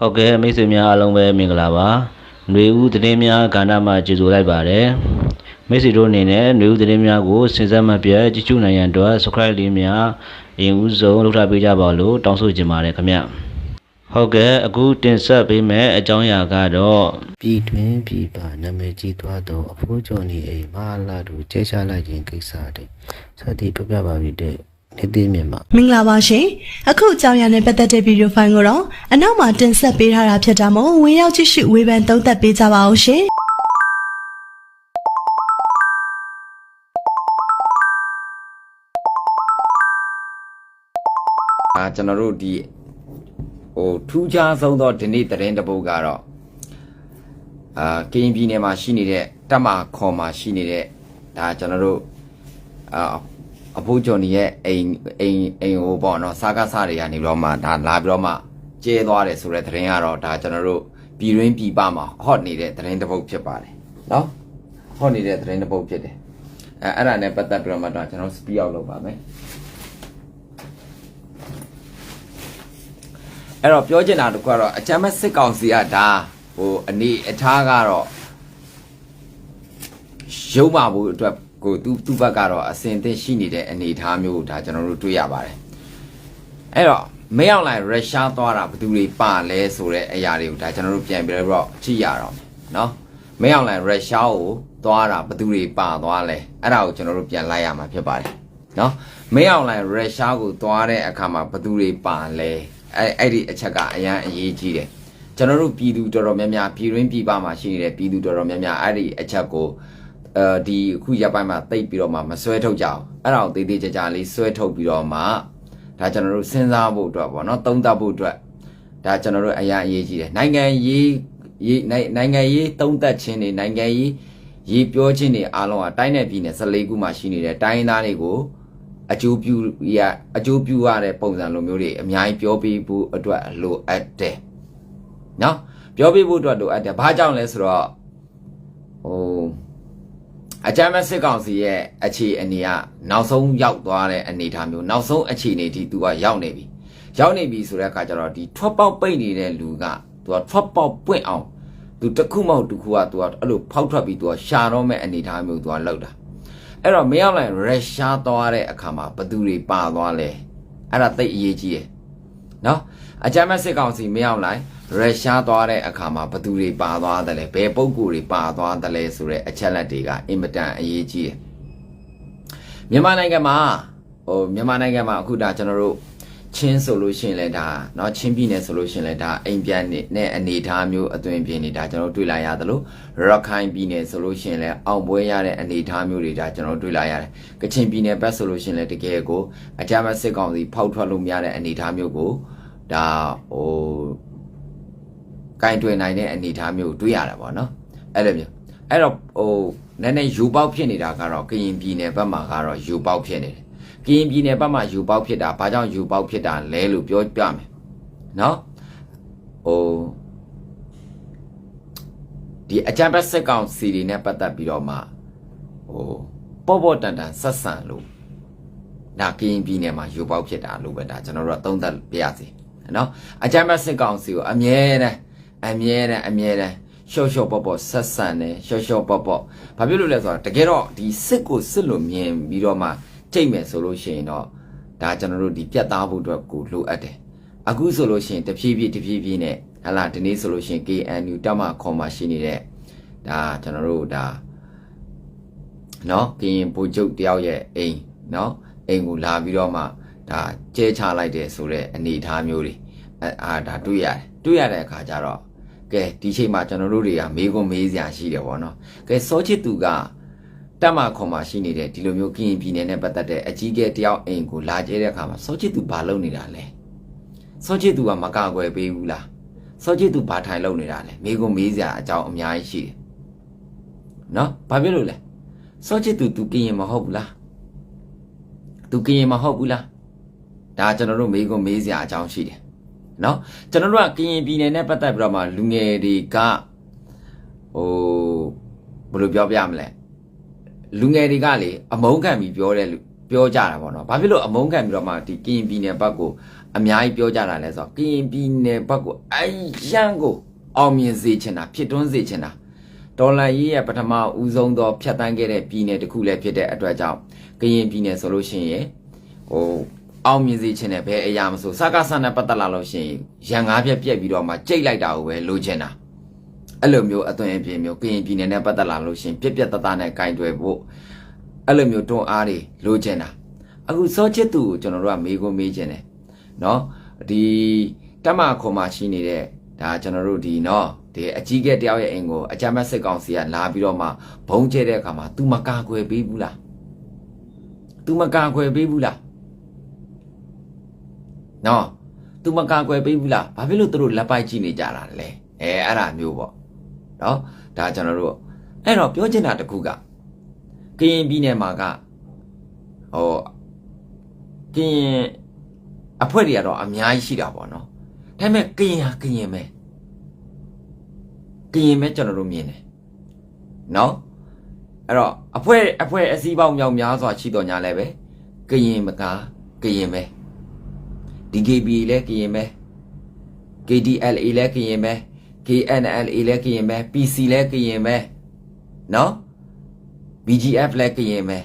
ဟုတ်ကဲ့မိတ်ဆွေများအားလုံးပဲမင်္ဂလာပါຫນွေဦးသတင်းများကဏ္ဍမှာကြိုဆိုလိုက်ပါတယ်မိတ်ဆွေတို့အနေနဲ့ຫນွေဦးသတင်းများကိုစဉ်ဆက်မပြတ်ကြည့်ရှုနိုင်ရန်အတွက် subscribe လေးများအရင်ဦးဆုံးလုပ်ထားပေးကြပါလို့တောင်းဆိုချင်ပါတယ်ခင်ဗျဟုတ်ကဲ့အခုတင်ဆက်ပေးမယ့်အကြောင်းအရာကတော့ ပြည်တွင်းပြည်ပနာမည်ကြီးသွားသောအဖိုးကျော်နေအိမ်မဟာလာတို့ကျဲချလိုက်ခြင်းကိစ္စတဲ့စသည်ပြပြပါပြီတဲ့ နေသိမြင်မှာမင်္ဂလာပါရှင်အခုအကြောင်းအရာနဲ့ပတ်သက်တဲ့ဗီဒီယိုဖိုင်ကိုတော့အနောက်မှာတင်ဆက်ပေးထားတာဖြစ်တာမို့ဝင်ရောက်ကြည့်ရှုဝေဖန်သုံးသပ်ပေးကြပါအောင်ရှင်အာကျွန်တော်တို့ဒီဟိုထူးခြားဆုံးသောဒီနေ့သတင်းတစ်ပုဒ်ကတော့အာကရင်ပြည်နယ်မှာရှိနေတဲ့တပ်မခေါ်မှာရှိနေတဲ့ဒါကျွန်တော်တို့အာ အဖိုးကျော်နေရဲ့အိမ်အိမ်အိမ်ဟိုပေါ့နော်စားကစားတွေကနေပြီးတော့မှဒါလာပြီးတော့မှကျဲသွားတယ်ဆိုတဲ့သတင်းကတော့ဒါကျွန်တော်တို့ပြည်ရင်းပြည်ပမှာဟော့နေတဲ့သတင်းတစ်ပုဒ်ဖြစ်ပါတယ်နော်ဟော့နေတဲ့သတင်းတစ်ပုဒ်ဖြစ်တယ်အဲအဲ့ဒါနဲ့ပတ်သက်ပြီးတော့မှတော့ကျွန်တော် speed out လုပ်ပါမယ်အဲ့တော့ပြောချင်တာတခုကတော့အချမ်းမစစ်ကောင်စီကဒါဟိုအနေအထားကတော့ရုံးပါဖို့အတွက် ကိုသူသူ့ဘက်ကတော့အစင်သင့်ရှိနေတဲ့အနေအထားမျိုးကိုဒါကျွန်တော်တို့တွေ့ရပါတယ်အဲ့တော့မင်းအောင်လိုင်ရုရှားသွားတာဘယ်သူတွေပါလဲဆိုတဲ့အရာတွေကိုဒါကျွန်တော်တို့ပြန်ပြီးတော့ကြည့်ရတော့မယ်နော်မင်းအောင်လိုင်ရုရှားကိုသွားတာဘယ်သူတွေပါသွားလဲအဲ့ဒါကိုကျွန်တော်တို့ပြန်လိုက်ရမှာဖြစ်ပါတယ်နော်မင်းအောင်လိုင်ရုရှားကိုသွားတဲ့အခါမှာဘယ်သူတွေပါလဲအဲ့အဲ့ဒီအချက်ကအရန်အရေးကြီးတယ်ကျွန်တော်တို့ပြည်သူတော်တော်များများပြည်တွင်းပြည်ပမှာရှိနေတဲ့ပြည်သူတော်တော်များများအဲ့ဒီအချက်ကို အဲဒီအခုရပ်ပိုင်းမှာတိတ်ပြီးတော့မှမဆွဲထုတ်ကြအောင်အဲ့ဒါကိုသေးသေးကြကြလေးဆွဲထုတ်ပြီးတော့မှဒါကျွန်တော်တို့စဉ်းစားဖို့အတွက်ပေါ့နော်သုံးသပ်ဖို့အတွက်ဒါကျွန်တော်တို့အရန်အရေးကြီးတယ်နိုင်ငံရေးရေးနိုင်နိုင်ငံရေးသုံးသပ်ခြင်းတွေနိုင်ငံရေးရေးပြောခြင်းတွေအားလုံးကတိုင်းနယ်ပြည်နယ်14ခုမှာရှိနေတဲ့တိုင်းရင်းသားတွေကိုအကျိုးပြုရအကျိုးပြုရတဲ့ပုံစံလိုမျိုးတွေအများကြီးပြောပြဖို့အတွက်လိုအပ်တယ်။နော်ပြောပြဖို့အတွက်လိုအပ်တယ်။ဘာကြောင့်လဲဆိုတော့ဟို အကြမ်းမဲ့စစ်ကောင်စီရဲ့အခြေအနေကနောက်ဆုံးရောက်သွားတဲ့အနေအထားမျိုးနောက်ဆုံးအခြေအနေထိသူကရောက်နေပြီ။ရောက်နေပြီဆိုတဲ့အခါကျတော့ဒီထွက်ပေါက်ပိတ်နေတဲ့လူကသူကထွက်ပေါက်ပွင့်အောင်သူတစ်ခုမဟုတ်တစ်ခုကသူကအဲ့လိုဖောက်ထွက်ပြီးသူကရှာတော့မဲ့အနေအထားမျိုးသူကလောက်တာ။အဲ့တော့မရောက်လိုက်ရုရှားသွားတဲ့အခါမှာဘသူတွေပါသွားလဲအဲ့ဒါသိအရေးကြီးတယ်နော်အကြမ်းမဲ့စစ်ကောင်စီမရောက်လိုက် ရုရှားသွားတဲ့အခါမှာဘသူတွေပါသွားတယ်လဲဘယ်ပုံကိုယ်တွေပါသွားတယ်လဲဆိုတဲ့အချက်လက်တွေကအင်မတန်အရေးကြီးတယ်မြန်မာနိုင်ငံမှာဟိုမြန်မာနိုင်ငံမှာအခုဒါကျွန်တော်တို့ချင်းဆိုလို့ရှိရင်လည်းဒါเนาะချင်းပြည်နယ်ဆိုလို့ရှိရင်လည်းဒါအိမ်ပြန်နဲ့အနေအထားမျိုးအသွင်ပြင်းနေတာကျွန်တော်တို့တွေ့လာရသလိုရခိုင်ပြည်နယ်ဆိုလို့ရှိရင်လည်းအောင်ပွဲရတဲ့အနေအထားမျိုးတွေဒါကျွန်တော်တို့တွေ့လာရတယ်ကချင်ပြည်နယ်ဘက်ဆိုလို့ရှိရင်လည်းတကယ်ကိုအကြမ်းဖက်စစ်ကောင်စီဖောက်ထွက်လို့မရတဲ့အနေအထားမျိုးကိုဒါဟို ကင်တွင်နိုင်တဲ့အနေအထားမျိုးကိုတွေ့ရတာပေါ့နော်အဲ့လိုမျိုးအဲ့တော့ဟိုနည်းနည်းယူပေါက်ဖြစ်နေတာကတော့ကရင်ပြည်နယ်ဘက်မှာကတော့ယူပေါက်ဖြစ်နေတယ်ကရင်ပြည်နယ်ဘက်မှာယူပေါက်ဖြစ်တာဘာကြောင့်ယူပေါက်ဖြစ်တာလဲလို့ပြောပြမယ်နော်ဟိုဒီအကြံပတ်စက်ကောင်စီတွေနဲ့ပတ်သက်ပြီးတော့မှဟိုပေါ့ပေါ့တန်တန်ဆက်ဆံလို့ဒါကရင်ပြည်နယ်မှာယူပေါက်ဖြစ်တာလို့ပဲဒါကျွန်တော်တို့ကသုံးသပ်ပြရစီနော်အကြံပတ်စက်ကောင်စီကိုအမြဲတမ်း အမြဲတမ်းအမြဲတမ်းရှော့ရှော့ပေါ့ပေါ့ဆက်ဆံတယ်ရှော့ရှော့ပေါ့ပေါ့ဘာဖြစ်လို့လဲဆိုတော့တကယ်တော့ဒီစစ်ကိုစစ်လို့မြင်ပြီးတော့မှ ကြိတ်မယ်ဆိုလို့ရှိရင်တော့ဒါကျွန်တော်တို့ဒီပြတ်သားဖို့အတွက်ကိုလိုအပ်တယ်အခုဆိုလို့ရှိရင်တဖြည်းဖြည်းတဖြည်းဖြည်းနဲ့ဟလာဒီနေ့ဆိုလို့ရှိရင် KNU တက်မှခေါ်မှရှိနေတဲ့ဒါကျွန်တော်တို့ဒါเนาะကရင်ပိုကျုပ်တယောက်ရဲ့အိမ်เนาะအိမ်ကိုလာပြီးတော့မှဒါကျဲချလိုက်တယ်ဆိုတဲ့အနေအထားမျိုးတွေအဲအာဒါတွေ့ရတယ်တွေ့ရတဲ့အခါကျတော့ ကဲဒီချိန်မှာကျွန်တော်တို့တွေကမေးခွန်းမေးစရာရှိတယ်ဗောနော်ကဲစောချစ်သူကတက်မှာခေါ်မှာရှိနေတဲ့ဒီလိုမျိုးကရင်ပြည်နယ်နဲ့ပတ်သက်တဲ့အကြီးအကဲတယောက်အိမ်ကိုလာကျဲတဲ့အခါမှာစောချစ်သူဘာလုပ်နေတာလဲစောချစ်သူကမကာကွယ်ပေးဘူးလားစောချစ်သူဘာထိုင်လုပ်နေတာလဲမိကုံမေးစရာအကြောင်းအများကြီးရှိတယ်နော်ဘာဖြစ်လို့လဲစောချစ်သူသူကရင်မဟုတ်ဘူးလားသူကရင်မဟုတ်ဘူးလားဒါကျွန်တော်တို့မိကုံမေးစရာအကြောင်းရှိတယ် နော်ကျွန်တော်တို့ကကရင်ပြည်နယ်နဲ့ပတ်သက်ပြီးတော့မှလူငယ်တွေကဟိုဘယ်လိုပြောပြမလဲလူငယ်တွေကလေအမုန်းခံပြီးပြောတဲ့လူပြောကြတာပေါ့နော်ဘာဖြစ်လို့အမုန်းခံပြီးတော့မှဒီကရင်ပြည်နယ်ဘက်ကိုအများကြီးပြောကြတာလဲဆိုတော့ကရင်ပြည်နယ်ဘက်ကိုအယံကိုအောင်မြင်စေချင်တာဖြစ်တွန်းစေချင်တာဒေါ်လာရေးရဲ့ပထမဦးဆုံးသောဖြတ်တန်းခဲ့တဲ့ပြည်နယ်တစ်ခုလည်းဖြစ်တဲ့အတွက်ကြောင့်ကရင်ပြည်နယ်ဆိုလို့ရှိရင်ဟို အောင်မြင်စေချင်တယ်ဘယ်အရာမဆိုစကားဆန်နဲ့ပတ်သက်လာလို့ရှိရင်ရန်ငါးပြက်ပြက်ပြီးတော့မှကြိတ်လိုက်တာကိုပဲလိုချင်တာ အဲ့လိုမျိုးအသွင်အပြင်မျိုးကရင်ပြည်နယ်နဲ့ပတ်သက်လာလို့ရှရင်ပြက်ပြက်တသားနဲ့ကင်တွယ်ဖို့အဲ့လိုမျိုးတွန်းအားတွေလိုချင်တာအခုစောချစ်သူကိုကျွန်တော်တို့ကမေးခွန်းမေးချင်တယ်เนาะဒီတက်မခွန်မှာရှိနေတဲ့ဒါကျွန်တော်တို့ဒီเนาะဒီအကြီးကဲတယောက်ရဲ့အိမ်ကိုအကြမ်းဖက်စစ်ကောင်စီကလာပြီးတော့မှဘုံကျဲတဲ့အခါမှာ तू မကာကွယ်ပေးဘူးလား तू မကာကွယ်ပေးဘူးလား နော်သူမကာကွယ်ပေးဘူးလားဘာဖြစ်လို့သူတို့လက်ပိုက်ကြည့်နေကြတာလဲအဲအဲ့ဒါမျိုးပေါ့နော်ဒါကျွန်တော်တို့အဲ့တော့ပြောချင်တာတခုကကရင်ပြည်နယ်မှာကဟိုကရင်အဖွဲ့တွေကတော့အများကြီးရှိတာပေါ့နော်ဒါပေမဲ့ကရင်ဟာကရင်ပဲကရင်ပဲကျွန်တော်တို့မြင်တယ်နော်အဲ့တော့အဖွဲ့အဖွဲ့အစည်းပေါင်းမြောက်များစွာရှိတော်ညာလဲပဲကရင်မကာကရင်ပဲ DKB လည်းကရင်ပဲ KDLA လည်းကရင်ပဲ KNLA လည်းကရင်ပဲ PC လည်းကရင်ပဲနော် BGF လည်းကရင်ပဲ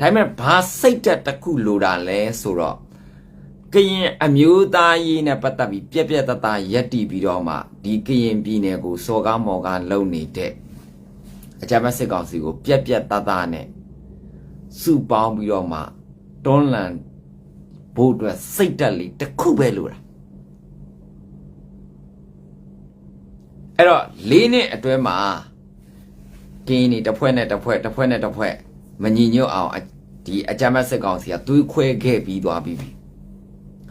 ဒါပေမဲ့ဘာစိတ်တက်တစ်ခုလိုတာလဲဆိုတော့ကရင်အမျိုးသားရေးနဲ့ပတ်သက်ပြီးပြက်ပြက်တသားရက်တီပြီးတော့မှဒီကရင်ပြည်နယ်ကိုစော်ကားမော်ကားလုံနေတဲ့အကြမ်းဖက်စစ်ကောင်စီကို ပြက်ပြက်တသားနဲ့စုပေါင်းပြီးတော့မှတွန်းလှန် ဖို့အတွက်စိတ်တက်လေးတစ်ခုပဲလိုတာအဲ့တော့၄နှစ်အတွင်းမှာကင်းနေတစ်ဖွဲ့နဲ့တစ်ဖွဲ့တစ်ဖွဲ့နဲ့တစ်ဖွဲ့မညီညွတ်အောင်အဒီအကြမ်းမဲ့စစ်ကောင်စီကသွေးခွဲခဲ့ပြီးသွားပြီပြီ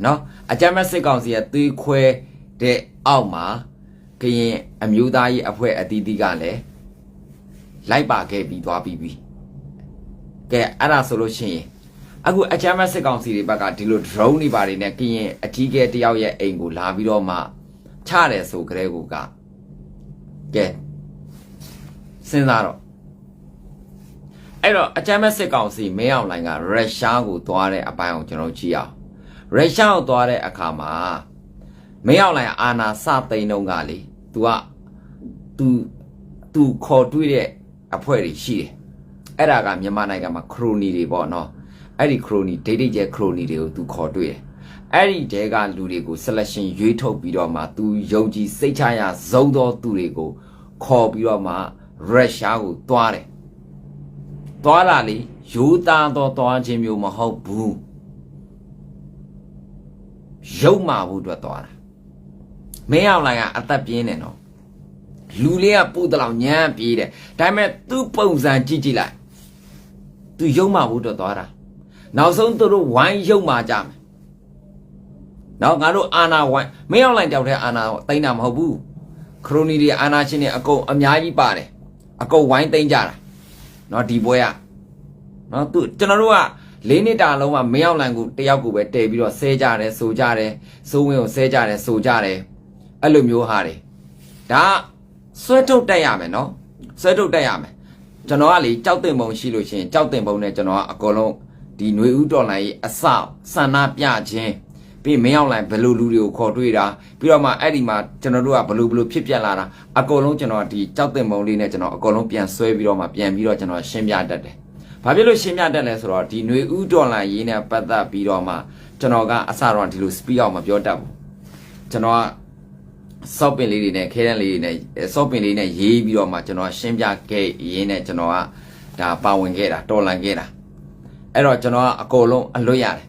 နော်အကြမ်းမဲ့စစ်ကောင်စီကသွေးခွဲတဲ့အောက်မှာကရင်အမျိုးသားရေးအဖွဲ့အသီးသီးကလည်းလိုက်ပါခဲ့ပြီးသွားပြီပြီကဲအဲ့ဒါဆိုလို့ရှိရင် အခုအကြမ်းမဲ့စစ်ကောင်စီတွေဘက်ကဒီလို drone တွေပါတယ်နဲ့ကရင်အကြီးကဲတယောက်ရဲ့အိမ်ကိုလာပြီးတော့မှချတယ်ဆိုကြတဲ့ကူက ကဲစဉ်းစားတော့အဲ့တော့အကြမ်းမဲ့စစ်ကောင်စီမင်းအောင်လိုင်ကရုရှားကိုသွားတဲ့အပိုင်းကိုကျွန်တော်ကြည့်အောင်ရုရှားကိုသွားတဲ့အခါမှာမင်းအောင်လိုင်အာနာစသိန်းတုံးကလေ तू က तू तू ခေါ်တွေ့တဲ့အဖွဲ့တွေရှိတယ်အဲ့ဒါကမြန်မာနိုင်ငံမှာခရိုနီတွေပေါ့နော် အဲ့ဒီခရိုနီဒိတ်ဒိတ်ကျဲခရိုနီတွေကို तू ခေါ်တွေ့တယ်အဲ့ဒီတဲကလူတွေကို selection ရွေးထုတ်ပြီးတော့မှ तू ယုံကြည်စိတ်ချရဇုံသောသူတွေကိုခေါ်ပြီးတော့မှရုရှားကိုသွားတယ်သွားတာလေယူသားတော့သွားခြင်းမျိုးမဟုတ်ဘူးရုပ်မာဖို့အတွက်သွားတာမင်းအောင်လိုင်ကအသက်ပြင်းနေတော့လူလေးကပူတလောင်ညမ်းပြေးတယ်ဒါပေမဲ့သူ့ပုံစံကြည့်ကြည့်လိုက်သူရုပ်မာဖို့အတွက်သွားတာ နောက်ဆုံးသူတို့ဝိုင်းရုပ်မာကြမယ်နော်ငါတို့အာနာဝိုင်းမင်းအောင်လိုက်တောက်တဲ့အာနာတိုင်းတာမဟုတ်ဘူးခရိုနီတွေအာနာရှင်တွေအကုန်အများကြီးပါတယ်အကုန်ဝိုင်းတိုင်းကြတာနော်ဒီပွဲကနော်သူကျွန်တော်တို့ကလေးနှစ်တာလုံးမှာမင်းအောင်လိုင်ကိုတယောက်ကိုပဲတည်ပြီးတော့ဆဲကြတယ်ဆိုကြတယ်စိုးဝင်းကိုဆဲကြတယ်ဆိုကြတယ်အဲ့လိုမျိုးဟာတွေဒါဆွဲထုတ်တက်ရမယ်နော်ဆွဲထုတ်တက်ရမယ်ကျွန်တော်ကလေကြောက်တင်ပုံရှိလို့ရှိရင်ကြောက်တင်ပုံနဲ့ကျွန်တော်ကအကုန်လုံး ဒီຫນွေဥတော်လိုင်းအစဆန္ဒပြခြင်းပြီးမင်းအောင်လိုင်းဘယ်လိုလူတွေကိုခေါ်တွေ့တာပြီးတော့မှအဲ့ဒီမှာကျွန်တော်တို့ကဘယ်လိုဘယ်လိုဖြစ်ပြက်လာတာအကုန်လုံးကျွန်တော်ဒီကြောက်တင်ပုံလေးနဲ့ကျွန်တော်အကုန်လုံးပြန်ဆွဲပြီးတော့မှပြန်ပြီးတော့ကျွန်တော်ရှင်းပြတတ်တယ်။ဘာဖြစ်လို့ရှင်းပြတတ်လဲဆိုတော့ဒီຫນွေဥတော်လိုင်းရေးနဲ့ပတ်သက်ပြီးတော့မှကျွန်တော်ကအစတော့ဒီလို speed out မပြောတတ်ဘူး။ကျွန်တော်ကစော့ပင်လေးတွေနဲ့ခဲတန်းလေးတွေနဲ့စော့ပင်လေးနဲ့ရေးပြီးတော့မှကျွန်တော်ရှင်းပြခဲ့ရင်းနဲ့ကျွန်တော်ကဒါပါဝင်ခဲ့တာတော်လန်ခဲ့တာ အဲ့တော့ကျွန်တော်ကအကုန်လုံးအလွတ်ရတယ်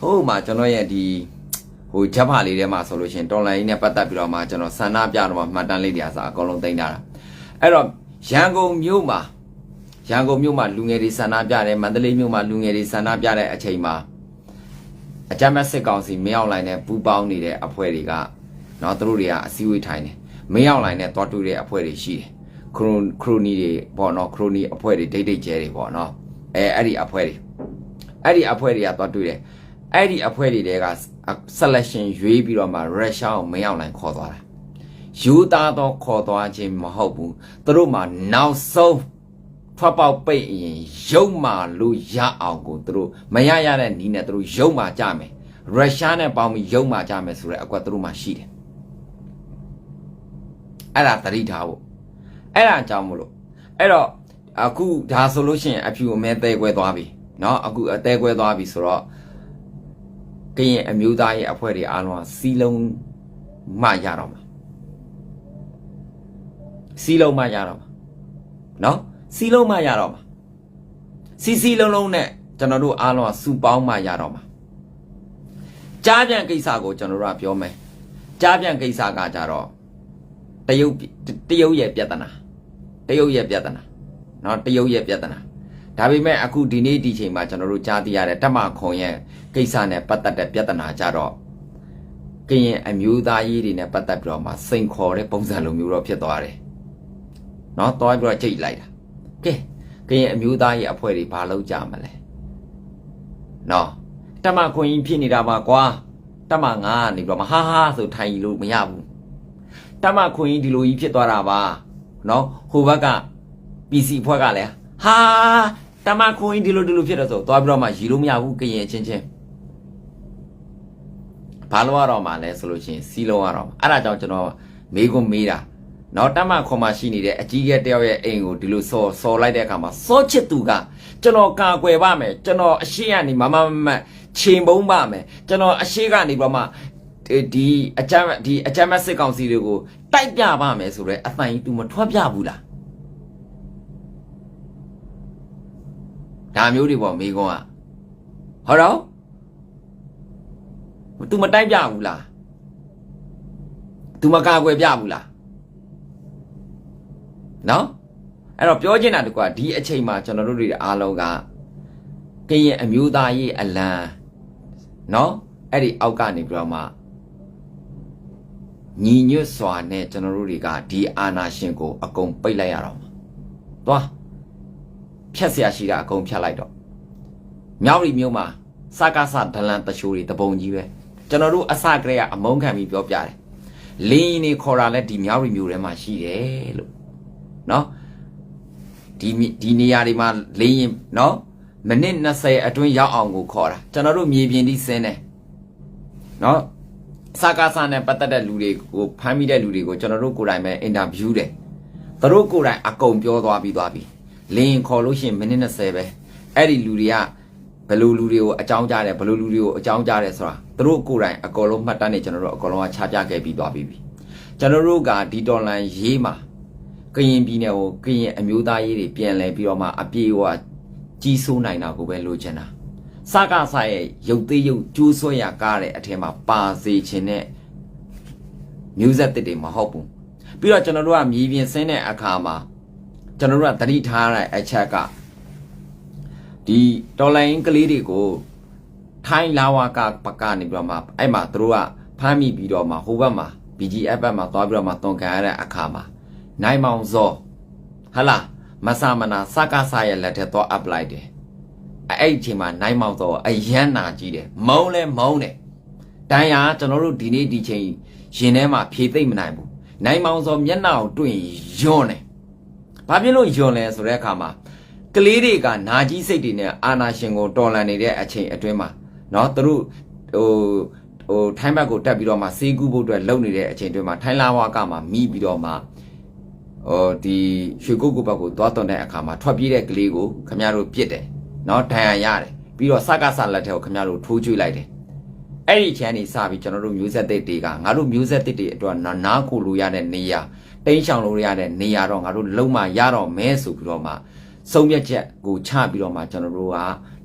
ဟုတ်မှာကျွန်တော်ရဲ့ဒီဟိုဂျက်ဖာလေးထဲမှာဆိုလို့ရှိရင်တော်လန်ကြီးနဲ့ပတ်သက်ပြီးတော့မှကျွန်တော်ဆန္ဒပြတော့မှမှတ်တမ်းလေးတွေအစားအကုန်လုံးတင်ထားတာအဲ့တော့ရန်ကုန်မြို့မှာရန်ကုန်မြို့မှာလူငယ်တွေဆန္ဒပြတယ်မန္တလေးမြို့မှာလူငယ်တွေဆန္ဒပြတဲ့အချိန်မှာအကြမ်းဖက်စစ်ကောင်စီမင်းအောင်လိုင်းနဲ့ပူးပေါင်းနေတဲ့အဖွဲ့တွေကနော်သူတို့တွေကအစည်းအဝေးထိုင်တယ်မင်းအောင်လိုင်းနဲ့တွားတူတဲ့အဖွဲ့တွေရှိတယ်ခရိုခရိုနီတွေပေါ့နော်ခရိုနီအဖွဲ့တွေဒိတ်ဒိတ်ကျဲတွေပေါ့နော်အဲအဲ့ဒီအဖွဲ့တွေ အဲ့ဒီအဖွဲ့တွေကတွားတူတယ်အဲ့ဒီအဖွဲ့တွေတဲက selection ရွေးပြီးတော့မှရုရှားကိုမင်းအောင်လိုင်းခေါ်သွားတာယူသားတော့ခေါ်သွားခြင်းမဟုတ်ဘူးသူတို့မှနောက်ဆုံးထွက်ပေါက်ပိတ်ရင်ရုံမာလို့ရအောင်ကိုသူတို့မရရတဲ့နီးနဲ့သူတို့ရုံမာကြမယ်ရုရှားနဲ့ပေါင်းပြီးရုံမာကြမယ်ဆိုတဲ့အကွက်သူတို့မှရှိတယ်အဲ့ဒါသတိထားဖို့အဲ့ဒါအကြောင်းမလို့အဲ့တော့အခုဒါဆိုလို့ရှိရင်အဖြူအမဲတဲကွဲသွားပြီ เนาะအခုအသေးကွဲသွားပြီဆိုတော့ကရင်အမျိုးသားရဲ့အဖွဲ့တွေအားလုံးကစီလုံးမှရတော့မှာစီလုံးမှရတော့မှာเนาะစီလုံးမှရတော့မှာစီစီလုံးလုံးနဲ့ကျွန်တော်တို့အားလုံးကစူပေါင်းမှရတော့မှာကြားပြန်ကိစ္စကိုကျွန်တော်တို့ကပြောမယ်ကြားပြန်ကိစ္စကကြတော့တရုတ်တရုတ်ရဲ့ပြဿနာတရုတ်ရဲ့ပြဿနာเนาะတရုတ်ရဲ့ပြဿနာ ဒါပေမဲ့အခုဒီနေ့ဒီချိန်မှာကျွန်တော်တို့ကြားသိရတဲ့တမခွန်ရဲ့ကိစ္စနဲ့ပတ်သက်တဲ့ပြဿနာကြတော့ကရင်အမျိုးသားရေးတွေနဲ့ပတ်သက်ပြီးတော့မှစိန်ခေါ်တဲ့ပုံစံလိုမျိုးတော့ဖြစ်သွားတယ်။နော်တွားပြီးတော့ကြိတ်လိုက်တာ။ကဲကရင်အမျိုးသားရေးအဖွဲ့တွေဘာလုပ်ကြမလဲ။နော်တမခွန်ကြီးဖြစ်နေတာပါကွာ။တမငါကနေပြီးတော့မှဟာဟာဆိုထိုင်ယူလို့မရဘူး။တမခွန်ကြီးဒီလိုကြီးဖြစ်သွားတာပါ။နော်ဟိုဘက်က PC ဖွဲ့ကလည်းဟာ တမခွင်းဒီလိုဒီလိုဖြစ်တော့ဆိုသွားပြီးတော့မှရီလို့မရဘူးကရင်ချင်းချင်းဘာလို့ရတော့မှလဲဆိုလို့ရှိရင်စီးလုံးရတော့အဲ့ဒါကြောင့်ကျွန်တော်မေးခွန်းမေးတာနော်တမခွန်မှရှိနေတဲ့အကြီးကဲတယောက်ရဲ့အိမ်ကိုဒီလိုစော်စော်လိုက်တဲ့အခါမှာစောချစ်သူကကျွန်တော်ကာကွယ်ပါမယ်ကျွန်တော်အရှိကနေမမမမချိန်ပုံးပါမယ်ကျွန်တော်အရှိကနေပြီးတော့မှဒီအကြမ်းဒီအကြမ်းမစစ်ကောင်စီတွေကိုတိုက်ပြပါမယ်ဆိုတော့အတန်ကြီး तू မထွက်ပြဘူးလား ဒါမျိုးတွေပေါ့မိကုန်းကဟောတော့ तू မတိုက်ပြဘူးလား तू မကာကွယ်ပြဘူးလားနော်အဲ့တော့ပြောချင်တာတကွာဒီအချိန်မှာကျွန်တော်တို့တွေအားလုံးကကရင်အမျိုးသားရေးအလံနော်အဲ့ဒီအောက်ကနေပြီးတော့မှညီညွတ်စွာနဲ့ကျွန်တော်တို့တွေကဒီအာနာရှင်ကိုအကုန်ပိတ်လိုက်ရတော့မှာသွား ဖြတ်เสียရှိတာအကုန်ဖြတ်လိုက်တော့မြောက်ရီမျိုးမှာစကားစဒလန်တချိုးတွေတပုံကြီးပဲကျွန်တော်တို့အစကတည်းကအမုန်းခံပြီးပြောပြတယ်လင်းရင်နေခေါ်တာလဲဒီမြောက်ရီမျိုးထဲမှာရှိတယ်လို့နော်ဒီဒီနေရာတွေမှာလင်းရင်နော်မိနစ်20အတွင်းရောက်အောင်ကိုခေါ်တာကျွန်တော်တို့မြေပြင်ထိဆင်းတယ်နော်စကားစနဲ့ပတ်သက်တဲ့လူတွေကိုဖမ်းမိတဲ့လူတွေကိုကျွန်တော်တို့ကိုယ်တိုင်ပဲအင်တာဗျူးတယ်သူတို့ကိုယ်တိုင်အကုန်ပြောသွားပြီးသွားပြီ လင်းခေါ်လို့ရှိရင်မိနစ်20ပဲအဲ့ဒီလူတွေကဘယ်လိုလူတွေကိုအကြောင်းကြားတယ်ဘယ်လိုလူတွေကိုအကြောင်းကြားတယ်ဆိုတာသူတို့ကိုယ်တိုင်အကုန်လုံးမှတ်တမ်းနေကျွန်တော်တို့အကုန်လုံးကချပြခဲ့ပြီးသွားပြီကျွန်တော်တို့ကဒီတော်လန်ရေးမှာကရင်ပြည်နယ်ကိုကရင်အမျိုးသားရေးတွေပြန်လဲပြီးတော့မှအပြေအဝကြီးစိုးနိုင်တာကိုပဲလိုချင်တာစကားဆိုင်ရဲ့ရုပ်သေးရုပ်ကျိုးဆွဲရကားတဲ့အထက်မှာပါစေခြင်းနဲ့မျိုးဆက်တစ်တွေမဟုတ်ဘူးပြီးတော့ကျွန်တော်တို့ကမြေပြင်ဆင်းတဲ့အခါမှာ ကျွန်တော်တို့ကသတိထားရတဲ့အချက်ကဒီတော်လိုင်းကလေးတွေကိုထိုင်းလာဝကပကနေပြီးတော့မှအဲ့မှာသူတို့ကဖမ်းမိပြီးတော့မှဟိုဘက်မှာ BGF ဘက်မှာသွားပြီးတော့မှတွန်ကန်ရတဲ့အခါမှာနိုင်မောင်စောဟလာမဆာမနာစကားဆာရဲ့လက်ထက်သွား up လိုက်တယ်အဲ့ဒီအချိန်မှာနိုင်မောင်စောအယမ်းနာကြီးတယ်မုံလဲမုံတယ်တန်ရာကျွန်တော်တို့ဒီနေ့ဒီချိန်ရင်ထဲမှာဖြေသိမ့်မနိုင်ဘူးနိုင်မောင်စောမျက်နှာကိုတွေ့ရင်ယွန်းတယ် ဘာဖြစ်လို့ယွန်းလဲဆိုတဲ့အခါမှာကလေးတွေကနာကြီးစိတ်တွေနဲ့အာနာရှင်ကိုတော်လန်နေတဲ့အချိန်အတွင်းမှာเนาะသူတို့ဟိုဟိုထိုင်းဘက်ကိုတက်ပြီးတော့မှစေးကူးဖို့အတွက်လုပ်နေတဲ့အချိန်အတွင်းမှာထိုင်းလာဝါကမှမိပြီးတော့မှဟိုဒီရွှေကုတ်ကုတ်ဘက်ကိုသွားတွန်တဲ့အခါမှာထွက်ပြေးတဲ့ကလေးကိုခမရတို့ပြစ်တယ်เนาะဒဏ်ရာရတယ်ပြီးတော့စကားဆလက်ထဲကိုခမရတို့ထိုးကျွေးလိုက်တယ်အဲ့ဒီချမ်းနေစပြီးကျွန်တော်တို့မျိုးဆက်သစ်တွေကငါတို့မျိုးဆက်သစ်တွေအတွက်နားကိုလိုရတဲ့နေရာ တိန်းချောင်လို့ရတဲ့နေရာတော့ငါတို့လုံးမရတော့မဲဆိုပြီးတော့မှဆုံးဖြတ်ချက်ကိုချပြီးတော့မှကျွန်တော်တို့က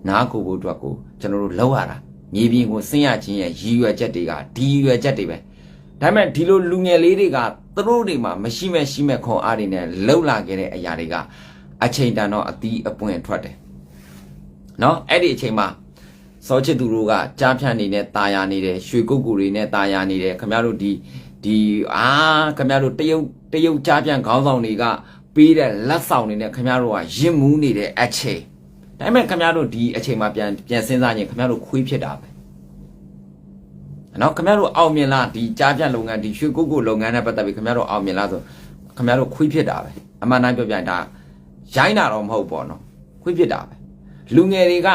နားကိုဖို့အတွက်ကိုကျွန်တော်တို့လောက်ရတာမြေပြင်ကိုဆင်းရခြင်းရဲ့ရည်ရွယ်ချက်တွေကဒီရည်ရွယ်ချက်တွေပဲဒါပေမဲ့ဒီလိုလူငယ်လေးတွေကသူတို့တွေမှာမရှိမဲ့ရှိမဲ့ခွန်အားတွေနဲ့လှုပ်လာခဲ့တဲ့အရာတွေကအချိန်တန်တော့အသီးအပွင့်ထွက်တယ်နော်အဲ့ဒီအချိန်မှာစောချစ်သူတို့ကကြားဖြန့်နေတဲ့ตาယာနေတယ်ရွှေကုတ်ကူတွေနဲ့ตาယာနေတယ်ခင်ဗျားတို့ဒီဒီအာခင်ဗျားတို့တရုတ် တရုတ်ကြားဖြန့်ခေါင်းဆောင်တွေကပေးတဲ့လက်ဆောင်တွေနဲ့ခင်ဗျားတို့ကရင်မူးနေတဲ့အချိန်ဒါပေမဲ့ခင်ဗျားတို့ဒီအချိန်မှာပြန်ပြန်စဉ်းစားရင်ခင်ဗျားတို့ခွေးဖြစ်တာပဲနော်ခင်ဗျားတို့အောင်မြင်လားဒီကြားဖြန့်လုပ်ငန်းဒီရွှေကုတ်ကူလုပ်ငန်းနဲ့ပတ်သက်ပြီးခင်ဗျားတို့အောင်မြင်လားဆိုခင်ဗျားတို့ခွေးဖြစ်တာပဲအမှန်တမ်းပြောပြရင်ဒါရိုင်းတာတော့မဟုတ်ပေါ့နော်ခွေးပြစ်တာပဲလူငယ်တွေက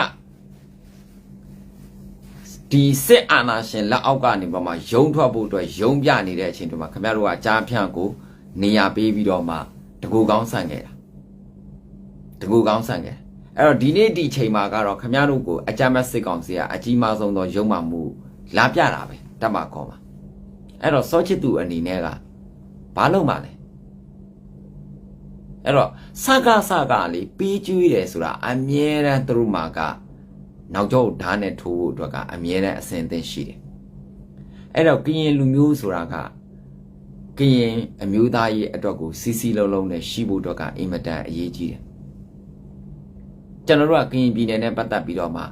ဒီစစ်အာဏာရှင်လက်အောက်ကနေပါမှယုံထွက်ဖို့အတွက်ယုံပြနေတဲ့အချိန်တွေမှာခင်ဗျားတို့ကကြားဖြန့်ကို နေရာပေးပြီးတော့မှတကူကောင်းဆန့်ခဲ့တာတကူကောင်းဆန့်ခဲ့အဲ့တော့ဒီနေ့ဒီချိန်မှာကတော့ခင်ဗျားတို့ကိုအကြမ်းမဲ့စစ်ကောင်စီကအကြီးမားဆုံးသောယုံမှမှုလာပြတာပဲတတ်မှာခေါ်မှာအဲ့တော့စောချစ်သူအနေနဲ့ကဘာလုပ်မှလဲအဲ့တော့စကားစကားလေးပြီးကျွေးတယ်ဆိုတာအမြဲတမ်းသူတို့မှာကနောက်ကျောဓာတ်နဲ့ထိုးဖို့အတွက်ကအမြဲတမ်းအဆင်သင့်ရှိတယ်အဲ့တော့ကရင်လူမျိုးဆိုတာက ကရင်အမျိုးသားရေးအတွက်ကိုစီစီလုံးလုံးနဲ့ရှိဖို့အတွက်ကအင်မတန်အရေးကြီးတယ်ကျွန်တော်တို့ကကရင်ပြည်နယ်နဲ့ပတ်သက်ပြီးတော့မှ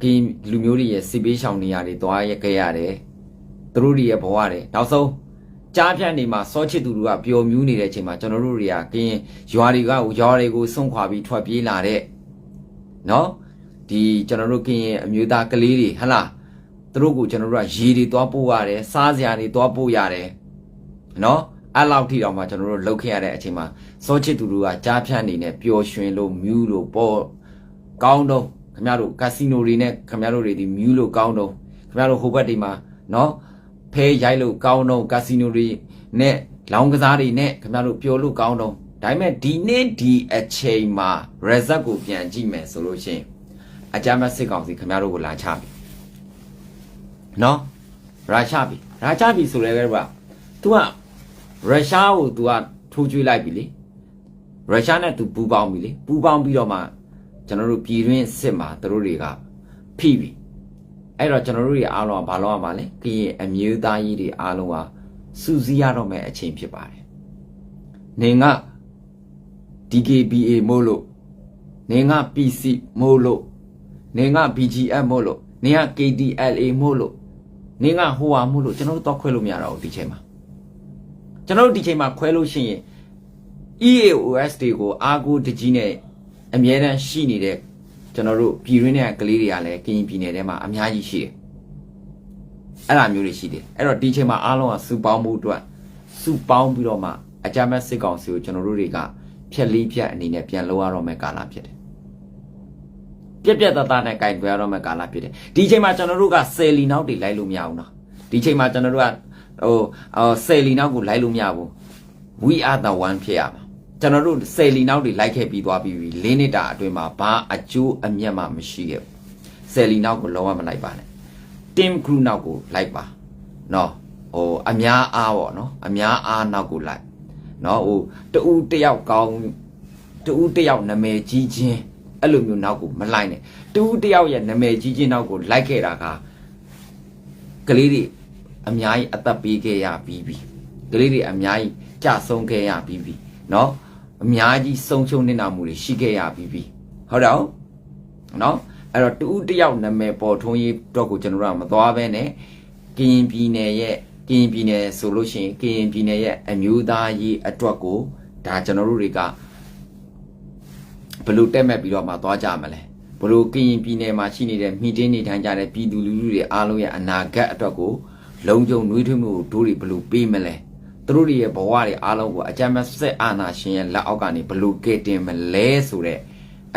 ကရင်လူမျိုးတွေရဲ့စစ်ပေးရှောင်နေရတွေတွားရခဲ့ရတယ်သူတို့တွေရဲ့ဘဝတွေနောက်ဆုံးကြားဖြတ်နေမှာစောချစ်သူတို့ကပျော်မြူးနေတဲ့အချိန်မှာကျွန်တော်တို့တွေကကရင်ရွာတွေကရွာတွေကိုစွန့်ခွာပြီးထွက်ပြေးလာတဲ့နော်ဒီကျွန်တော်တို့ကရင်အမျိုးသားကလေးတွေဟဟလားသူတို့ကိုကျွန်တော်တို့ကရေတွေသွားပို့ရတယ်စားစရာတွေသွားပို့ရတယ် နော်အဲ့လောက်ထိတော့မှကျွန်တော်တို့လှုပ်ခဲ့ရတဲ့အချိန်မှာစောချစ်သူတို့ကကြားဖြတ်နေနဲ့ပျော်ရွှင်လို့မြူးလို့ပေါ့ကောင်းတော့ခင်ဗျားတို့ကာစီနိုတွေနဲ့ခင်ဗျားတို့တွေဒီမြူးလို့ကောင်းတော့ခင်ဗျားတို့ဟိုဘက်တွေမှာနော်ဖဲရိုက်လို့ကောင်းတော့ကာစီနိုတွေနဲ့လောင်းကစားတွေနဲ့ခင်ဗျားတို့ပျော်လို့ကောင်းတော့ဒါပေမဲ့ဒီနေ့ဒီအချိန်မှာ result ကိုပြန်ကြည့်မယ်ဆိုလို့ရှိရင်အကြမ်းမဲ့စစ်ကောင်စီခင်ဗျားတို့ကိုလာချပြီနော်ရာချပြီရာချပြီဆိုလည်းပဲကွာ तू က ရုရှားကို तू ကထိုးကျွေးလိုက်ပြီလေရုရှားနဲ့ तू ပူးပေါင်းပြီလေပူးပေါင်းပြီးတော့မှကျွန်တော်တို့ပြည်တွင်းစစ်မှာသူတို့တွေကဖိပြီအဲ့တော့ကျွန်တော်တို့တွေအားလုံးကဘာလို့ရမှာလဲကရင်အမျိုးသားကြီးတွေအားလုံးကစူးစီးရတော့မယ့်အချိန်ဖြစ်ပါတယ်။နေငါ DKBA မို့လို့နေငါ PC မို့လို့နေငါ BGF မို့လို့နေငါ KDLA မို့လို့နေငါဟိုဟာမို့လို့ကျွန်တော်တို့တော့ခွဲလို့မရတော့ဘူးဒီချိန်မှာ ကျွန်တော်တို့ဒီချိန်မှာခွဲလို့ရှိရင် EAOS တွေကိုအာကိုတကြီးနဲ့အမြဲတမ်းရှိနေတဲ့ကျွန်တော်တို့ပြည်ရင်းတဲ့ကလေးတွေကလည်းကရင်ပြည်နယ်ထဲမှာအများကြီးရှိတယ်အဲ့လိုမျိုးတွေရှိတယ်အဲ့တော့ဒီချိန်မှာအားလုံးကစုပေါင်းမှုအတွက်စုပေါင်းပြီးတော့မှအကြမ်းမဲ့စစ်ကောင်စီကိုကျွန်တော်တို့တွေကဖြက်လေးဖြက်အနေနဲ့ပြန်လောရတော့မယ့်ကာလဖြစ်တယ်ပြက်ပြက်တသားနဲ့ကင်တွဲရတော့မယ့်ကာလဖြစ်တယ်ဒီချိန်မှာကျွန်တော်တို့ကဆယ်လီနောက်တွေလိုက်လို့မရဘူးနော်ဒီချိန်မှာကျွန်တော်တို့က ဟိုအော်ဆယ်လီနောက်ကိုလိုက်လို့မရဘူး we are the one ဖြစ်ရမှာကျွန်တော်တို့ဆယ်လီနောက်တွေလိုက်ခဲ့ပြီးသွားပြီးပြီ၄နှစ်တာအတွင်းမှာဘာအကျိုးအမြတ်မှမရှိခဲ့ဘူးဆယ်လီနောက်ကိုလုံးဝမလိုက်ပါနဲ့ team crew နောက်ကိုလိုက်ပါနော်ဟိုအများအားပေါ့နော်အများအားနောက်ကိုလိုက်နော်ဟိုတူတယောက်ကောင်းတူတယောက်နာမည်ကြီးချင်းအဲ့လိုမျိုးနောက်ကိုမလိုက်နဲ့တူတယောက်ရဲ့နာမည်ကြီးချင်းနောက်ကိုလိုက်ခဲ့တာကကလေးတွေ အများကြီးအသက်ပေးခဲ့ရပြီးပြီကလေးတွေအများကြီးကြဆုံးခဲ့ရပြီးပြီနော်အများကြီးဆုံးရှုံးနေတာမှုတွေရှိခဲ့ရပြီးပြီဟုတ်တော့နော်အဲ့တော့တူတယောက်နာမည်ပေါ်ထွန်းရေးတော့ကိုကျွန်တော်တို့ကမသွားဘဲနဲ့ကရင်ပြည်နယ်ရဲ့ကရင်ပြည်နယ်ဆိုလို့ရှိရင်ကရင်ပြည်နယ်ရဲ့အမျိုးသားရေးအတွက်ကိုဒါကျွန်တော်တို့တွေကဘလို့တက်မဲ့ပြီးတော့မှသွားကြမလဲဘလို့ကရင်ပြည်နယ်မှာရှိနေတဲ့မိတင်းနေထိုင်ကြတဲ့ပြည်သူလူထုတွေအားလုံးရဲ့အနာဂတ်အတွက်ကို လုံခြုံနှွေးထွေးမှုကိုတို့တွေဘလို့ပေးမလဲသူတို့တွေရဲ့ဘဝတွေအားလုံးကိုအကြမ်းမဲ့ဆက်အာနာရှင်ရဲ့လက်အောက်ကနေဘလို့ကဲတင်မလဲဆိုတဲ့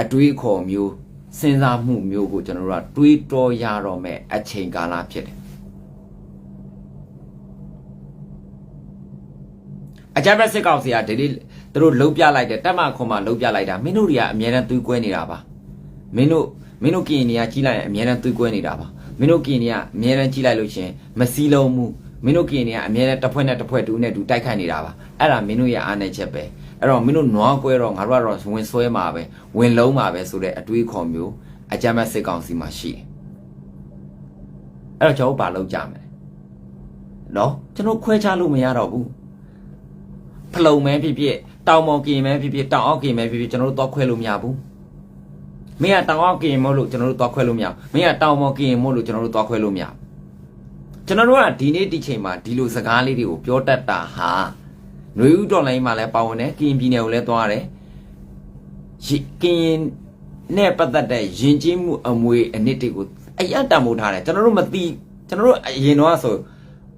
အတွေးခေါ်မျိုးစဉ်းစားမှုမျိုးကိုကျွန်တော်တို့ကတွေးတောရတော့မဲ့အချိန်ကာလဖြစ်တယ်အကြမ်းမဲ့စစ်ကောင်စီကဒီနေ့သူတို့လှုပ်ပြလိုက်တယ်တက်မခွန်မှာလှုပ်ပြလိုက်တာမင်းတို့တွေကအများနဲ့သွေးကွဲနေတာပါမင်းတို့မင်းတို့ကရင်တွေကကြီးလိုက်ရင်အများနဲ့သွေးကွဲနေတာပါ မင်းတို့ကရင်တွေကအများနဲ့ကြီးလိုက်လို့ရှင်မစည်းလုံးမှုမင်းတို့ကရင်တွေကအများနဲ့တစ်ဖွဲ့နဲ့တစ်ဖွဲ့တူနဲ့တူတိုက်ခိုက်နေတာပါအဲ့ဒါမင်းတို့ရဲ့အားနေချက်ပဲအဲ့တော့မင်းတို့နွားကွဲတော့ငါတို့ကတော့ဝင်ဆွဲမှာပဲဝင်လုံးမှာပဲဆိုတဲ့အတွေးခေါ်မျိုးအကြမ်းမဲ့စစ်ကောင်စီမှာရှိတယ်အဲ့တော့ကျွန်တော်ဘာလုပ်ကြမလဲနော်ကျွန်တော်ခွဲခြားလို့မရတော့ဘူးဖလုံမဲဖြစ်ဖြစ်တောင်မော်ကင်မဲဖြစ်ဖြစ်တောင်အောက်ကင်မဲဖြစ်ဖြစ်ကျွန်တော်တို့တော့ခွဲလို့မရဘူး မင်းကတောင်အောက်ကင်မို့လို့ကျွန်တော်တို့တော့ခွဲလို့မရဘူးမင်းကတောင်မော်ကင်မို့လို့ကျွန်တော်တို့တော့ခွဲလို့မရဘူးကျွန်တော်တို့ကဒီနေ့ဒီချိန်မှာဒီလိုစကားလေးတွေကိုပြောတတ်တာဟာຫນွေဥတော်လိုင်းမှာလည်းပါဝင်တယ်ကရင်ပြည်နယ်ကိုလည်းသွားရတယ်ကရင်နဲ့ပတ်သက်တဲ့ယဉ်ကျေးမှုအမွေအနှစ်တွေကိုအရတံမိုးထားတယ်ကျွန်တော်တို့မသိကျွန်တော်တို့အရင်တော့ဆို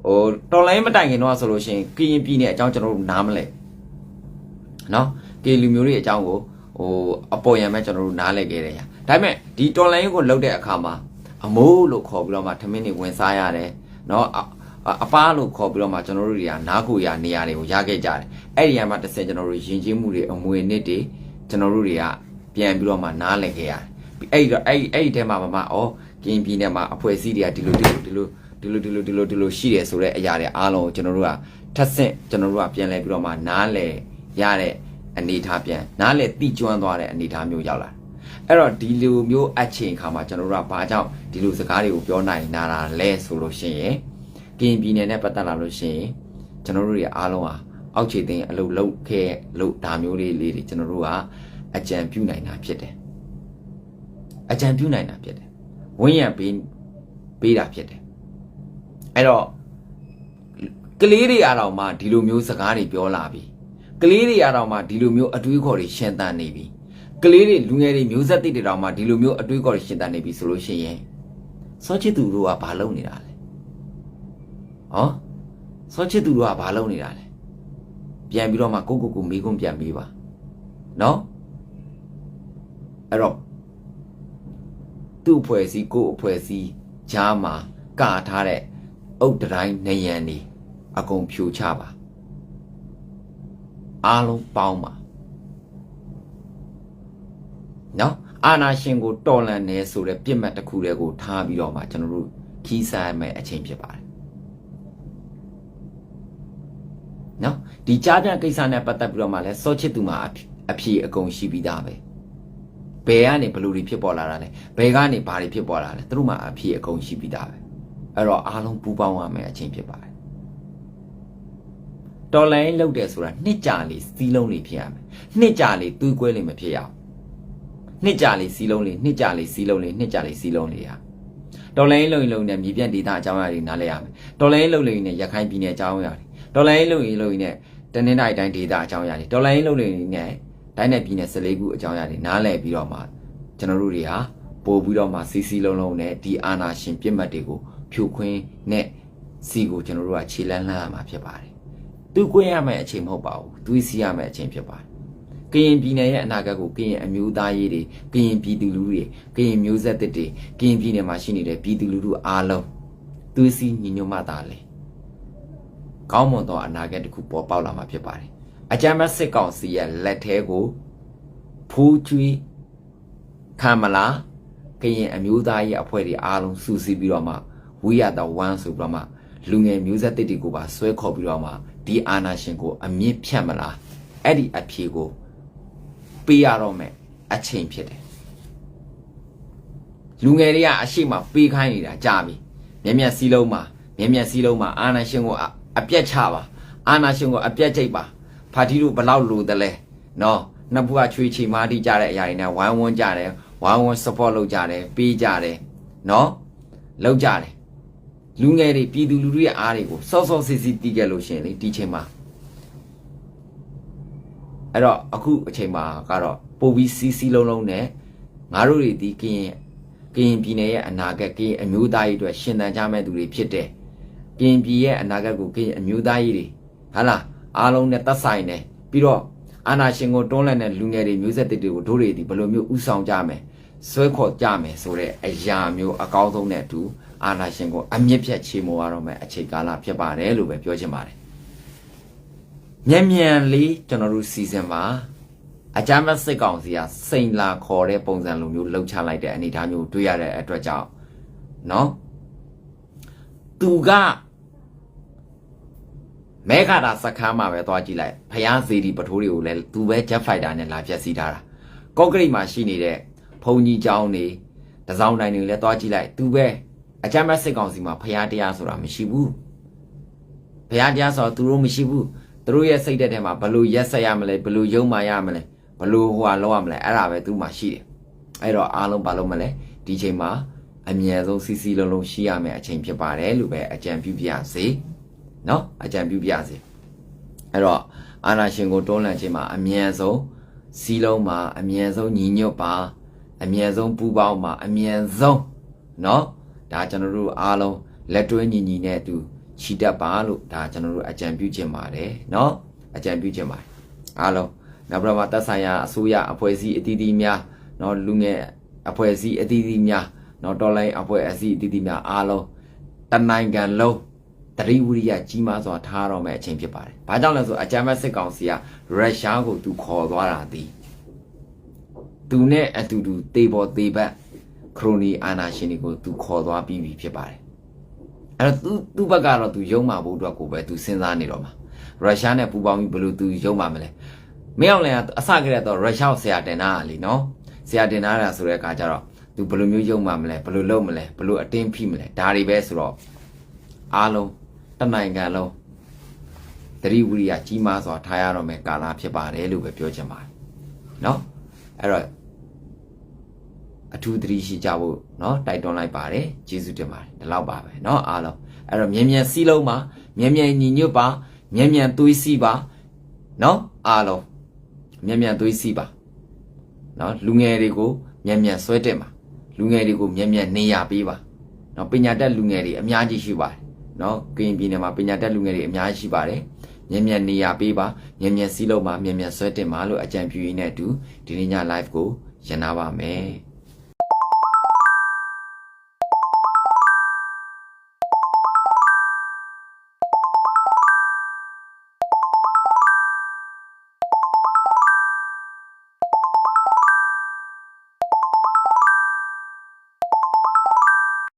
ဟိုတော်လိုင်းမတိုင်ခင်တော့ဆိုလို့ရှိရင်ကရင်ပြည်နယ်အကြောင်းကျွန်တော်တို့နားမလဲနော်ကေလူမျိုးတွေအကြောင်းကို ဟဟိုအပေါ်ရံမဲ့ကျွန်တော်တို့နားလဲခဲ့တယ်ညာဒါပေမဲ့ဒီတော်လိုင်းကိုလှုပ်တဲ့အခါမှာအမိုးလို့ခေါ်ပြီးတော့မှထမင်းတွေဝင်စားရတယ်နော်အအပားလို့ခေါ်ပြီးတော့မှကျွန်တော်တို့တွေကနားကိုရနေရာတွေကိုရခဲ့ကြတယ်အဲ့ဒီရမှာတစ်ဆယ်ကျွန်တော်တို့ယဉ်ကျေးမှုတွေအမွေနှစ်တွေကျွန်တော်တို့တွေကပြန်ပြီးတော့မှနားလဲခဲ့ရတယ်အဲ့ဒီတော့အဲ့ဒီအဲ့ဒီထဲမှာမှမဩကင်းပြည်နယ်မှာအဖွဲ့အစည်းတွေကဒီလိုဒီလိုဒီလိုဒီလိုဒီလိုဒီလိုဒီလိုရှိတယ်ဆိုတဲ့အရာတွေအားလုံးကိုကျွန်တော်တို့ကထပ်ဆင့်ကျွန်တော်တို့ကပြန်လဲပြီးတော့မှနားလဲရတဲ့ အနေအထားပြန်နားလဲတိကျွမ်းသွားတဲ့အနေအထားမျိုးရောက်လာတယ်အဲ့တော့ဒီလိုမျိုးအချိန်ခါမှာကျွန်တော်တို့ကဘာကြောင့်ဒီလိုစကားတွေကိုပြောနိုင်နာတာလဲဆိုလို့ရှိရင်ကရင်ပြည်နယ်နဲ့ပတ်သက်လာလို့ရှိရင်ကျွန်တော်တို့တွေအားလုံးဟာအောက်ခြေသိမ်းအလုပ်လုပ်ခဲ့လို့ဒါမျိုးလေးလေးတွေကျွန်တော်တို့ကအကြံပြုနိုင်တာဖြစ်တယ်အကြံပြုနိုင်တာဖြစ်တယ်ဝင်းရံပေးပေးတာဖြစ်တယ်အဲ့တော့ကလေးတွေအားတော့မှဒီလိုမျိုးစကားတွေပြောလာပြီ ကလေးတွေအားတော့မှဒီလိုမျိုးအတွေးခေါ်တွေရှင်းတန်းနေပြီကလေးတွေလူငယ်တွေမျိုးဆက်တိတွေတောင်မှဒီလိုမျိုးအတွေးခေါ်တွေရှင်းတန်းနေပြီဆိုလို့ရှိရင်စောချစ်သူတို့ကဘာလုပ်နေတာလဲဟောစောချစ်သူတို့ကဘာလုပ်နေတာလဲပြန်ပြီးတော့မှကိုကိုကိုမေးခွန်းပြန်ပေးပါနော်အဲ့တော့သူ့အဖွဲ့အစည်းကိုယ့်အဖွဲ့အစည်းဂျားမှာကထားတဲ့အုတ်တိုင်းနေရန်နေအကုန်ဖြိုချပါ အားလုံးပေါင်းပါနော်အာနာရှင်ကိုတော်လန်နေဆိုတဲ့ပြစ်မှတ်တစ်ခုတည်းကိုထားပြီးတော့မှကျွန်တော်တို့ခီးစားရမယ့်အချိန်ဖြစ်ပါတယ်နော်ဒီကြားပြကိစ္စနဲ့ပတ်သက်ပြီးတော့မှလဲစောချစ်သူမှာအဖြေအကုန်ရှိပြီးသားပဲဘယ်ကနေဘလူတွေဖြစ်ပေါ်လာတာလဲဘယ်ကနေဘာတွေဖြစ်ပေါ်လာလဲသူတို့မှာအဖြေအကုန်ရှိပြီးသားပဲအဲ့တော့အားလုံးပူးပေါင်းရမယ့်အချိန်ဖြစ်ပါတယ် တော်လိုင်းလောက်တယ်ဆိုတာနှစ်ကြာလေးစီးလုံးလေးဖြစ်ရမယ်နှစ်ကြာလေးသွေးကွဲလေးမဖြစ်ရအောင်နှစ်ကြာလေးစီးလုံးလေးနှစ်ကြာလေးစီးလုံးလေးနှစ်ကြာလေးစီးလုံးလေးရတော်လိုင်းလုံရင်လုံနဲ့မြေပြန့်ဒေသအကြောင်းအရာတွေနားလဲရမယ်တော်လိုင်းလုံလုံနဲ့ရခိုင်ပြည်နယ်အကြောင်းအရာတွေတော်လိုင်းလုံရင်လုံရင်နဲ့တနင်္လာရီတိုင်းဒေသအကြောင်းအရာတွေတော်လိုင်းလုံလုံနဲ့တိုင်းနယ်ပြည်နယ်14ခုအကြောင်းအရာတွေနားလဲပြီးတော့မှကျွန်တော်တို့တွေဟာပို့ပြီးတော့မှစီစီလုံးလုံးနဲ့ဒီအာနာရှင်ပြစ်မှတ်တွေကိုဖြိုခွင်းနဲ့စီကိုကျွန်တော်တို့ကခြေလန်းလှမ်းရမှာဖြစ်ပါတယ် သူကွင်းရမယ့်အချိန်မဟုတ်ပါဘူးသူစီရမယ့်အချိန်ဖြစ်ပါတယ်ကရင်ပြည်နယ်ရဲ့အနာဂတ်ကိုကရင်အမျိုးသားရေးတွေကရင်ပြည်သူလူထုတွေကရင်မျိုးဆက်သစ်တွေကရင်ပြည်နယ်မှာရှိနေတဲ့ပြည်သူလူထုအားလုံးသူစီညီညွတ်မှသာလေကောင်းမွန်သောအနာဂတ်တစ်ခုပေါ်ပေါက်လာမှာဖြစ်ပါတယ်အကြမ်းဖက်စစ်ကောင်စီရဲ့လက်ထဲကိုဖူးချွေးခံမလားကရင်အမျိုးသားရဲ့အဖွဲ့တွေအားလုံးစုစည်းပြီးတော့မှဝီရတာ1ဆိုပြီးတော့မှလူငယ်မျိုးဆက်တစ်တွေကိုပါဆွဲခေါ်ပြီးတော့မှ ဒီအာနာရှင်ကို အမြင့်ဖြတ်မလားအဲ့ဒီအဖြေကိုပေးရတော့မယ်အချိန်ဖြစ်တယ်လူငယ်တွေကအရှိမပေးခိုင်းနေတာကြာပြီမျက်မျက်စီးလုံးမှာမျက်မျက်စီးလုံးမှာအာနာရှင်ကိုအပြက်ချပါအာနာရှင်ကိုအပြက်ချိတ်ပါဖာတီတို့ဘလောက်လိုတယ်လဲနော်နှစ်ဖူးကချွေချီမာတိကြတဲ့အရာတွေနဲ့ဝိုင်းဝန်းကြတယ်ဝိုင်းဝန်း support လုပ်ကြတယ်ပေးကြတယ်နော်လုပ်ကြတယ် လူငယ်တွေပြည်သူလူထုရဲ့အားတွေကိုစောစောစီစီတီးခဲ့လို့ရှင်လေဒီချိန်မှာအဲ့တော့အခုအချိန်မှာကတော့ပို့ပြီးစီစီလုံးလုံးနဲ့ငါတို့တွေဒီကရင်ကရင်ပြည်နယ်ရဲ့အနာဂတ်ကရင်အမျိုးသားရေးအတွက်ရှင်သန်ကြမဲ့သူတွေဖြစ်တယ်ကရင်ပြည်ရဲ့အနာဂတ်ကိုကရင်အမျိုးသားရေးတွေဟာလားအားလုံးနဲ့သက်ဆိုင်တယ်ပြီးတော့အာနာရှင်ကိုတွန်းလှန်တဲ့လူငယ်တွေမျိုးဆက်တွေကိုတို့တွေဒီဘယ်လိုမျိုးဥဆောင်ကြမယ်ဆွဲခေါ်ကြမယ်ဆိုတဲ့အရာမျိုးအကောင်းဆုံးနဲ့အတူ အာနာရှင်ကိုအမြင့်ဖြတ်ချေမိုးရတော့မယ်အချိန်ကာလဖြစ်ပါတယ်လို့ပဲပြောချင်ပါတယ်။မြန်မြန်လေးကျွန်တော်တို့စီစဉ်ပါအကြမ်းဖက်စစ်ကောင်စီကစိန်လာခေါ်တဲ့ပုံစံလိုမျိုးလှုပ်ချလိုက်တဲ့အနေအထားမျိုးတွေ့ရတဲ့အတွက်ကြောင့်နော်သူကမဲခါတာစခန်းမှာပဲသွားကြည့်လိုက်ဖယားစီဒီပထိုးတွေကိုလည်းသူပဲ jet fighter နဲ့လာဖြတ်စီးထားတာကော့ကရိတ်မှာရှိနေတဲ့ဘုံကြီးကျောင်းတွေတစောင်းတိုင်းတွေလည်းသွားကြည့်လိုက်သူပဲ အကြမ်းဖက်စစ်ကောင်စီမှာဖယားတရားဆိုတာမရှိဘူးဖယားတရားဆိုတာသူတို့မရှိဘူးသူတို့ရဲ့စိတ်ဓာတ်ထဲမှာဘလို့ရက်ဆက်ရမလဲဘလို့ယုံမာရမလဲဘလို့ဟိုဟာလောက်ရမလဲအဲ့ဒါပဲသူမှရှိတယ်အဲ့တော့အားလုံးဘာလို့မလဲဒီချိန်မှာအမြဲဆုံးစီစီလုံးလုံးရှိရမယ့်အချိန်ဖြစ်ပါတယ်လို့ပဲအကြံပြုပြစေเนาะအကြံပြုပြစေအဲ့တော့အာနာရှင်ကိုတွန်းလှန်ခြင်းမှာအမြဲဆုံးစီးလုံးမှာအမြဲဆုံးညီညွတ်ပါအမြဲဆုံးပူပေါင်းပါအမြဲဆုံးเนาะ ဒါကျွန်တော်တို့အားလုံးလက်တွဲညီညီနဲ့အတူချီတက်ပါလို့ဒါကျွန်တော်တို့အကြံပြုခြင်းပါတယ်เนาะအကြံပြုခြင်းပါတယ်အားလုံး နောက်ပြီးတော့မှသက်ဆိုင်ရာအစိုးရအဖွဲ့အစည်းအသီးသီးများเนาะလူငယ်အဖွဲ့အစည်းအသီးသီးများเนาะတော်လိုင်းအဖွဲ့အစည်းအသီးသီးများအားလုံးတနိုင်ငံလုံးတရိဝရိယကြီးမားစွာထားတော့မယ့်အချိန်ဖြစ်ပါတယ်။ဘာကြောင့်လဲဆိုအကြမ်းဖက်စစ်ကောင်စီကရုရှားကိုသူခေါ်သွားတာဒီသူနဲ့အတူတူတေပေါ်တေဘက် ခရိုနီအာနာရှင်တွေကိုသူခေါ်သွားပြီးပြီဖြစ်ပါတယ်။အဲ့တော့သူသူ့ဘက်ကတော့သူယုံမှာဖို့အတွက်ကိုပဲသူစဉ်းစားနေတော့မှာရုရှားနဲ့ပူးပေါင်းပြီးဘယ်လိုသူယုံမှာမလဲမင်းအောင်လည်းအစကတည်းကတော့ရုရှားကိုဆရာတင်တာလीနော်ဆရာတင်တာတာဆိုတဲ့အခါကျတော့သူဘယ်လိုမျိုးယုံမှာမလဲဘယ်လိုလုပ်မလဲဘယ်လိုအတင်းဖိမလဲဒါတွေပဲဆိုတော့အားလုံးတစ်နိုင်ငံလုံးသတိဝိရိယကြီးမားစွာထားရတော့မယ်ကာလဖြစ်ပါတယ်လို့ပဲပြောချင်ပါတယ်နော်အဲ့တော့ အထူးသတိရှိကြဖို့เนาะတိုက်တွန်းလိုက်ပါတယ်ယေရှုတင်ပါတယ်ဒီလောက်ပါပဲเนาะအားလုံးအဲ့တော့မြန်မြန်စီးလုံးပါမြန်မြန်ညီညွတ်ပါမြန်မြန်သွေးစီးပါเนาะအားလုံးမြန်မြန်သွေးစီးပါเนาะလူငယ်တွေကိုမြန်မြန်ဆွဲတင်ပါလူငယ်တွေကိုမြန်မြန်နေရပေးပါเนาะပညာတတ်လူငယ်တွေအများကြီးရှိပါတယ်เนาะကရင်ပြည်နယ်မှာပညာတတ်လူငယ်တွေအများကြီးရှိပါတယ်မြန်မြန်နေရပေးပါမြန်မြန်စီးလုံးပါမြန်မြန်ဆွဲတင်ပါလို့အကြံပြုရင်းနဲ့အတူဒီနေ့ည live ကိုရန်နာပါမယ်